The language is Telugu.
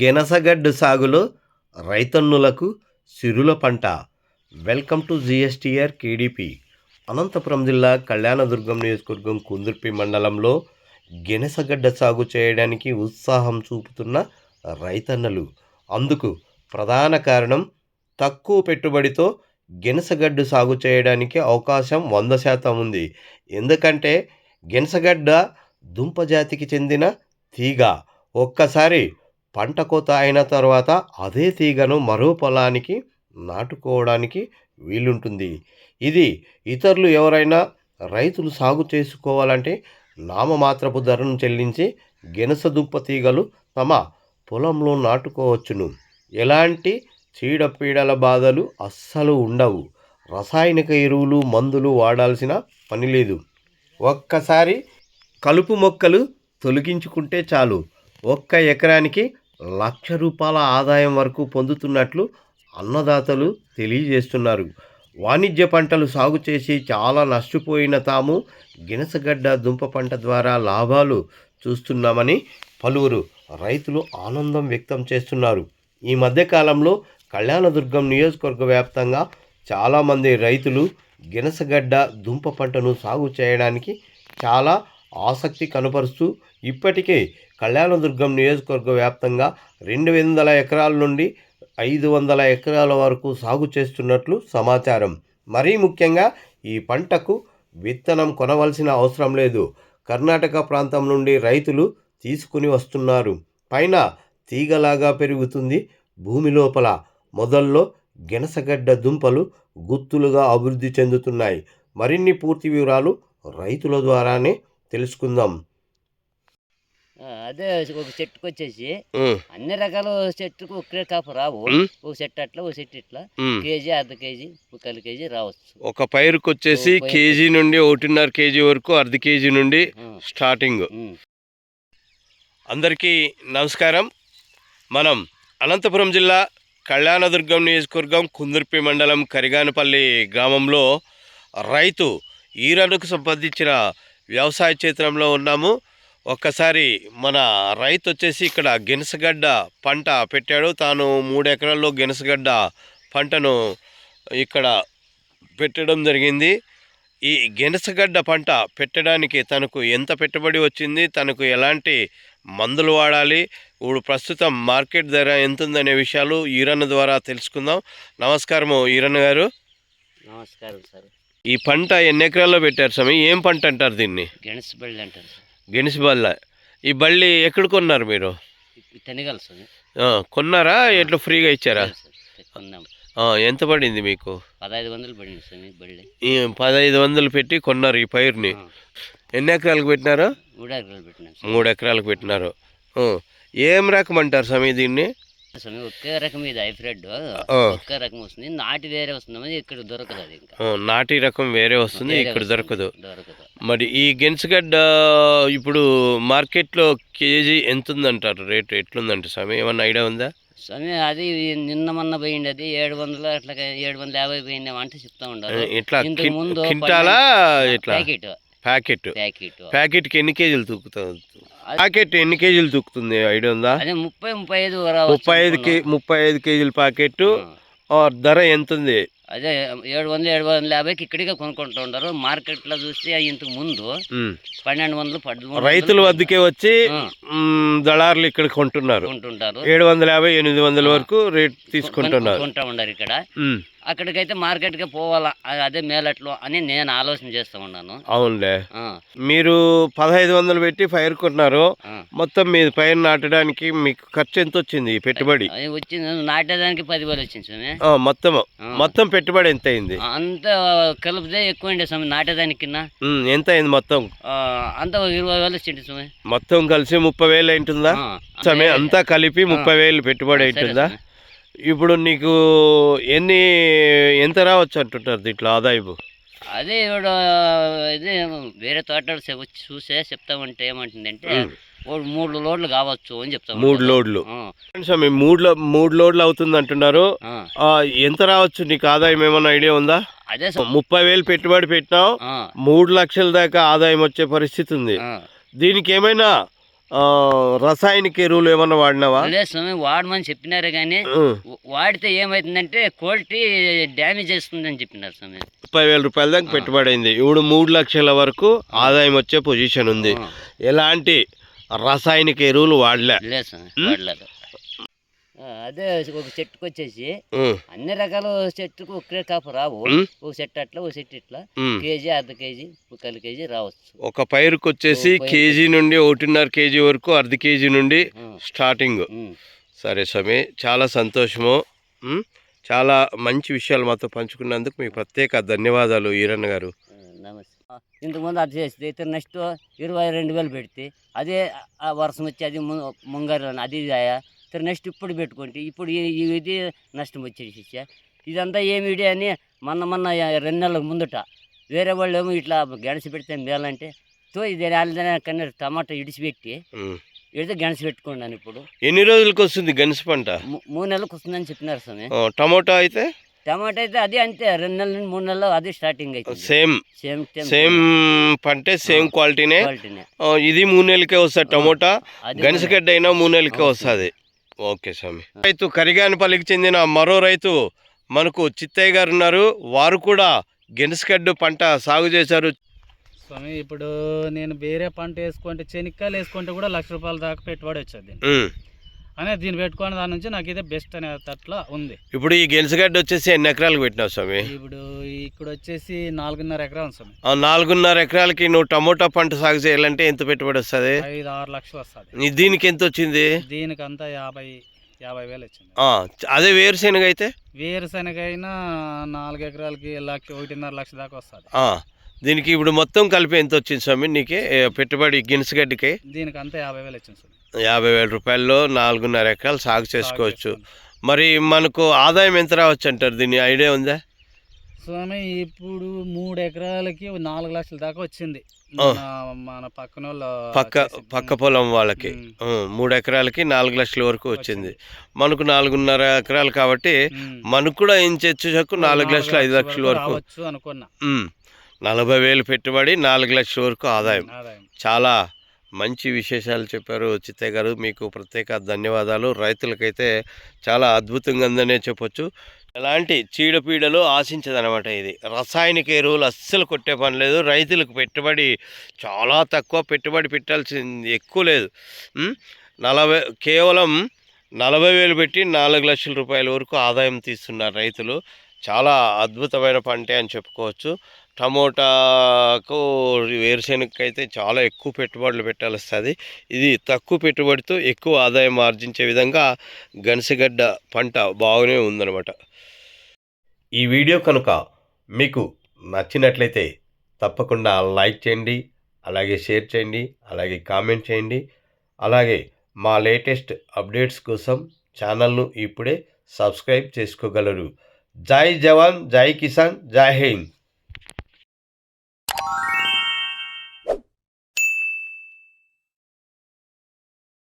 గెనసగడ్డు సాగులో రైతన్నులకు సిరుల పంట. Welcome to GSTR KDP Anantapuram జిల్లా కళ్యాణదుర్గం నియోజకవర్గం కుందుర్పి మండలంలో గెనసగడ్డ సాగు చేయడానికి ఉత్సాహం చూపుతున్న రైతన్నలు. అందుకు ప్రధాన కారణం తక్కువ పెట్టుబడితో గెనసగడ్డు సాగు చేయడానికి అవకాశం వంద శాతం ఉంది. ఎందుకంటే గెనసగడ్డ దుంప జాతికి చెందిన తీగ. ఒక్కసారి పంట కోత అయిన తర్వాత అదే తీగను మరో పొలానికి నాటుకోవడానికి వీలుంటుంది. ఇది ఇతరులు ఎవరైనా రైతులు సాగు చేసుకోవాలంటే నామమాత్రపు ధరను చెల్లించి గెనస దుంప తీగలు తమ పొలంలో నాటుకోవచ్చును. ఎలాంటి చీడపీడల బాధలు అస్సలు ఉండవు. రసాయనిక ఎరువులు మందులు వాడాల్సిన పని లేదు. ఒక్కసారి కలుపు మొక్కలు తొలగించుకుంటే చాలు. ఒక్క ఎకరానికి లక్ష రూపాయల ఆదాయం వరకు పొందుతున్నట్లు అన్నదాతలు తెలియజేస్తున్నారు. వాణిజ్య పంటలు సాగు చేసి చాలా నష్టపోయిన తాము గినసగడ్డ దుంప పంట ద్వారా లాభాలు చూస్తున్నామని పలువురు రైతులు ఆనందం వ్యక్తం చేస్తున్నారు. ఈ మధ్యకాలంలో కళ్యాణదుర్గం నియోజకవర్గ వ్యాప్తంగా చాలామంది రైతులు గినసగడ్డ దుంప పంటను సాగు చేయడానికి చాలా ఆసక్తి కనపరుస్తూ ఇప్పటికే కళ్యాణదుర్గం నియోజకవర్గ వ్యాప్తంగా రెండు వందల ఎకరాల నుండి ఐదు వందల ఎకరాల వరకు సాగు చేస్తున్నట్లు సమాచారం. మరీ ముఖ్యంగా ఈ పంటకు విత్తనం కొనవలసిన అవసరం లేదు. కర్ణాటక ప్రాంతం నుండి రైతులు తీసుకుని వస్తున్నారు. పైన తీగలాగా పెరుగుతుంది భూమి లోపల. మొదల్లో గెనసగడ్డ దుంపలు గుత్తులుగా అభివృద్ధి చెందుతున్నాయి. మరిన్ని పూర్తి వివరాలు రైతుల ద్వారానే తెలుసుకుందాం అదే ఒక చెట్టుకు వచ్చేసి అన్ని రకాల చెట్టుకు ఒకే కాపు రావు. ఒక చెట్టు అట్లా ఒక చెట్టు ఇట్లా. కేజీ అర్ధ కేజీ ముక్కలు కేజీ రావచ్చు ఒక పైరుకు వచ్చేసి. కేజీ నుండి ఒకటిన్నర కేజీ వరకు అర్ధ కేజీ నుండి స్టార్టింగ్. అందరికీ నమస్కారం మనం అనంతపురం జిల్లా కళ్యాణదుర్గం నియోజకవర్గం కుందుర్పి మండలం కరిగానపల్లి గ్రామంలో రైతు ఈరనుకు సంబంధించిన వ్యవసాయ క్షేత్రంలో ఉన్నాము. ఒక్కసారి మన రైతు వచ్చేసి ఇక్కడ గెనసగడ్డ పంట పెట్టాడు. తాను మూడు ఎకరాల్లో గెనసగడ్డ పంటను ఇక్కడ పెట్టడం జరిగింది. ఈ గెనసగడ్డ పంట పెట్టడానికి తనకు ఎంత పెట్టుబడి వచ్చింది? తనకు ఎలాంటి మందులు వాడాలి? ఇప్పుడు ప్రస్తుతం మార్కెట్ ధర ఎంత ఉందనే విషయాలు ఈరన్న ద్వారా తెలుసుకుందాం. నమస్కారము ఈరన్న గారు. నమస్కారం సార్. ఈ పంట ఎన్ని ఎకరాల్లో పెట్టారు స్వామి? ఏం పంట అంటారు దీన్ని? గెణస్ బళ్ళి అంటారు బల్ల ఈ బళ్ళి ఎక్కడ కొన్నారు మీరు? తెనగలు ఆ, కొన్నారా? ఎట్లా ఫ్రీగా ఇచ్చారా? ఎంత పడింది మీకు? పదహైదు వందలు పడింది సార్ మీకు బళ్ళి పదహైదు వందలు పెట్టి కొన్నారు ఈ పైరుని. ఎన్ని ఎకరాలకు పెట్టినారు? మూడు ఎకరాలు పెట్టినాం సార్. మూడు ఎకరాలకు పెట్టినారు. ఏం రకం అంటారు స్వామి దీన్ని? స్వామి ఒకే రకం ఇది హైబ్రిడ్. ఒకే రకం వస్తుంది. నాటి వేరే వస్తుంది ఇక్కడ దొరకదు అది ఇంకా. నాటి రకం వేరే వస్తుంది ఇక్కడ. దొరకదు. దొరకదు. మరి ఈ గెన్స్గడ్డ ఇప్పుడు మార్కెట్లో కేజీ ఎంత ఉందంటారు రేటు ఎట్లుందంట? స్వామి ఏమన్నా ఐడియా ఉందా? స్వామి అది నిన్న మొన్న పోయింది అది ఏడు వందలు అట్లా ఏడు వందల యాభై పోయింది అంటే చెప్తా ఇంతకు కిన్- ముందు ప్యాకెట్. ప్యాకెట్? ప్యాకెట్. ప్యాకెట్కి ఎన్ని కేజీలు తూకుతుంది ప్యాకెట్ ఎన్ని కేజీలు తూకుతుంది ఐడియా ఉందా? అదే ముప్పై ముప్పై ఐదు ముప్పై ఐదు. ముప్పై ఐదు కేజీల ప్యాకెట్. ఆ. ధర ఎంత ఉంది అదే ఏడు వందలు ఏడు వందల యాభైకి ఇక్కడికే కొనుక్కుంటూ ఉంటారు. మార్కెట్లో చూస్తే ఇంతకు ముందు. పన్నెండు వందలు పదమూడు రైతుల వద్దకే వచ్చి దళారులు ఇక్కడ కొంటున్నారు. కొంటుంటారు. ఏడు వందల యాభై ఎనిమిది వందల వరకు రేట్ తీసుకుంటున్నారు. కొంటా ఉండరు ఇక్కడ. అక్కడికైతే మార్కెట్కి పోవాలా అదే మేలట్లో అని నేను ఆలోచన చేస్తా ఉన్నాను. అవునులే. మీరు పదహైదు వందలు పెట్టి పైరు కొన్నారు. మొత్తం మీ పైరు నాటడానికి మీకు ఖర్చు ఎంత వచ్చింది పెట్టుబడి? వచ్చింది నాటేదానికి పదివేలు వచ్చింది స్వామి. మొత్తం. మొత్తం పెట్టుబడి ఎంత అయింది? అంతా కలిపితే ఎక్కువ ఉండే స్వామి నాటేదానికి ఎంత అయింది మొత్తం? అంతా ఇరవై వేలు వచ్చింది స్వామి. మొత్తం కలిసి ముప్పై వేలు అయింటుందా? ఆ, సమే అంతే. కలిపి ముప్పై వేలు పెట్టుబడి స్వామి. ఇప్పుడు నీకు ఎన్ని ఎంత రావచ్చు అంటుంటారు దీంట్లో ఆదాయపు అదే ఇప్పుడు ఇది వేరే తోటలు చూసే చెప్తామంటే ఏమంటుందంటే మూడు లోడ్లు కావచ్చు అని చెప్తా మూడు. లోడ్లు. స్వామి మూడు మూడు లోడ్లు అవుతుంది అంటున్నారు. ఎంత రావచ్చు నీకు ఆదాయం? ఏమన్నా ఐడియా ఉందా? అదే. ముప్పై వేలు పెట్టుబడి పెట్టినావు మూడు లక్షల దాకా ఆదాయం వచ్చే పరిస్థితి ఉంది. దీనికి ఏమైనా రసాయనిక ఎరువులు ఏమన్నా వాడినావా? లేదు స్వామి వాడమని చెప్పినారు కానీ. వాడితే ఏమవుతుందంటే క్వాలిటీ డ్యామేజ్ చేస్తుందని చెప్పినారు స్వామి. ముప్పై వేల రూపాయల దాకా పెట్టుబడి అయింది ఇప్పుడు మూడు లక్షల వరకు ఆదాయం వచ్చే పొజిషన్ ఉంది. ఎలాంటి రసాయనిక ఎరువులు వాడలే. లేదు స్వామి వాడలేదు. అదే ఒక చెట్టుకు వచ్చేసి. అన్ని రకాల చెట్టుకు ఒకే కాపు రావు. ఒక చెట్టు అట్లా ఒక చెట్టు ఇట్లా. కేజీ అర్ధ కేజీ ముక్కలు కేజీ రావచ్చు ఒక పైరుకు వచ్చేసి. కేజీ నుండి ఒకటిన్నర కేజీ వరకు అర్ధ కేజీ నుండి స్టార్టింగ్. సరే స్వామి చాలా సంతోషము? చాలా మంచి విషయాలు మాతో పంచుకున్నందుకు మీకు ప్రత్యేక ధన్యవాదాలు ఈరన్న గారు నమస్తే ఇంతకుముందు అది చేస్తే అయితే నెక్స్ట్ ఇరవై రెండు వేలు పెడితే అదే ఆ వర్షం వచ్చి అది ముంగారు అది సరే నెక్స్ట్ ఇప్పుడు పెట్టుకుంటే ఇప్పుడు ఇది నష్టం వచ్చేసి. ఇదంతా ఏమిటి అని మొన్న మొన్న రెండు నెలలకు ముందుట వేరే వాళ్ళు ఏమో ఇట్లా గెనసి పెడితే మేలంటే తో ఇది కన్నా టమాటా ఇడిచిపెట్టి. ఇడితే గెనసి పెట్టుకున్నాను ఇప్పుడు. ఎన్ని రోజులకు వస్తుంది గనిస పంట? మూడు నెలలకు వస్తుందని చెప్పినారు స్వామి. టమోటా అయితే? టమాటా అయితే అది అంతే రెండు నెలల నుండి మూడు నెలలు అది స్టార్టింగ్ అవుతుంది సేమ్. సేమ్ సేమ్ పంటే సేమ్ క్వాలిటీనే. ఇది మూడు నెలలకే వస్తుంది టమోటా. గనిసగడ్డ అయినా మూడు నెలలకే వస్తుంది. ఓకే స్వామి. రైతు కరిగానిపల్లికి చెందిన మరో రైతు మనకు చిత్తయ్య గారు ఉన్నారు. వారు కూడా గెనసగడ్డ పంట సాగు చేశారు. స్వామి ఇప్పుడు నేను వేరే పంట వేసుకుంటే చెనిక్కాయలు వేసుకుంటే కూడా లక్ష రూపాయల దాకా పెట్టుబడి వచ్చేది. అనే దీన్ని పెట్టుకున్న దాని నుంచి నాకు ఇదే బెస్ట్ అనే తట్ల ఉంది. ఇప్పుడు ఈ గెనసగడ్డ వచ్చేసి ఎన్ని ఎకరాలకు పెట్టినావు స్వామి? ఇప్పుడు ఇక్కడ వచ్చేసి నాలుగున్నర ఎకరాలు స్వామి. ఆ నాలుగున్నర ఎకరాలకి నువ్వు టమోటా పంట సాగు చేయాలంటే ఎంత పెట్టుబడి వస్తుంది? ఐదు ఆరు లక్షలు వస్తుంది. దీనికి ఎంత వచ్చింది? దీనికి అంతా యాభై యాభై వేలు వచ్చింది. అదే వేరుశెనగ అయితే? వేరుశనగ అయినా నాలుగు ఎకరాలకి లక్ష ఒకటిన్నర లక్ష దాకా వస్తుంది. దీనికి ఇప్పుడు మొత్తం కలిపి ఎంత వచ్చింది స్వామి నీకు? పెట్టుబడి గినసగడ్డకి దీనికి అంతా యాభై వేలు వచ్చింది స్వామి. యాభై వేల రూపాయల్లో నాలుగున్నర ఎకరాలు సాగు చేసుకోవచ్చు. మరి మనకు ఆదాయం ఎంత రావచ్చు అంటారు? దీని ఐడియా ఉందా? స్వామి ఇప్పుడు మూడు ఎకరాలకి నాలుగు లక్షల దాకా వచ్చింది. మన పక్కన పక్క పక్క పొలం వాళ్ళకి. మూడు ఎకరాలకి నాలుగు లక్షల వరకు వచ్చింది. మనకు నాలుగున్నర ఎకరాలు కాబట్టి. మనకు కూడా ఏం చచ్చు నాలుగు లక్షలు ఐదు లక్షల వరకు అనుకున్నా. నలభై వేలు పెట్టుబడి నాలుగు లక్షల వరకు ఆదాయం. చాలా మంచి విశేషాలు చెప్పారు చిత్తయ్య గారు. మీకు ప్రత్యేక ధన్యవాదాలు. రైతులకైతే చాలా అద్భుతంగా ఉందనే చెప్పొచ్చు. ఎలాంటి చీడపీడలు ఆశించదనమాట ఇది. రసాయనిక ఎరువులు అస్సలు కొట్టే పని లేదు. రైతులకు పెట్టుబడి చాలా తక్కువ. పెట్టుబడి పెట్టాల్సింది ఎక్కువ లేదు. నలభై కేవలం నలభై వేలు పెట్టి నాలుగు లక్షల రూపాయల వరకు ఆదాయం తీస్తున్నారు రైతులు. చాలా అద్భుతమైన పంటే అని చెప్పుకోవచ్చు. టమోటాకు వేరుశెనగకి అయితే చాలా ఎక్కువ పెట్టుబడులు పెట్టాల్సి వస్తుంది ఇది తక్కువ పెట్టుబడితో ఎక్కువ ఆదాయం ఆర్జించే విధంగా గనిసగడ్డ పంట బాగానే ఉందన్నమాట. ఈ వీడియో కనుక మీకు నచ్చినట్లయితే తప్పకుండా లైక్ చేయండి అలాగే షేర్ చేయండి అలాగే కామెంట్ చేయండి. అలాగే మా లేటెస్ట్ అప్డేట్స్ కోసం ఛానల్ను ఇప్పుడే సబ్స్క్రైబ్ చేసుకోగలరు. జై జవాన్ జై కిసాన్ జై హింద్.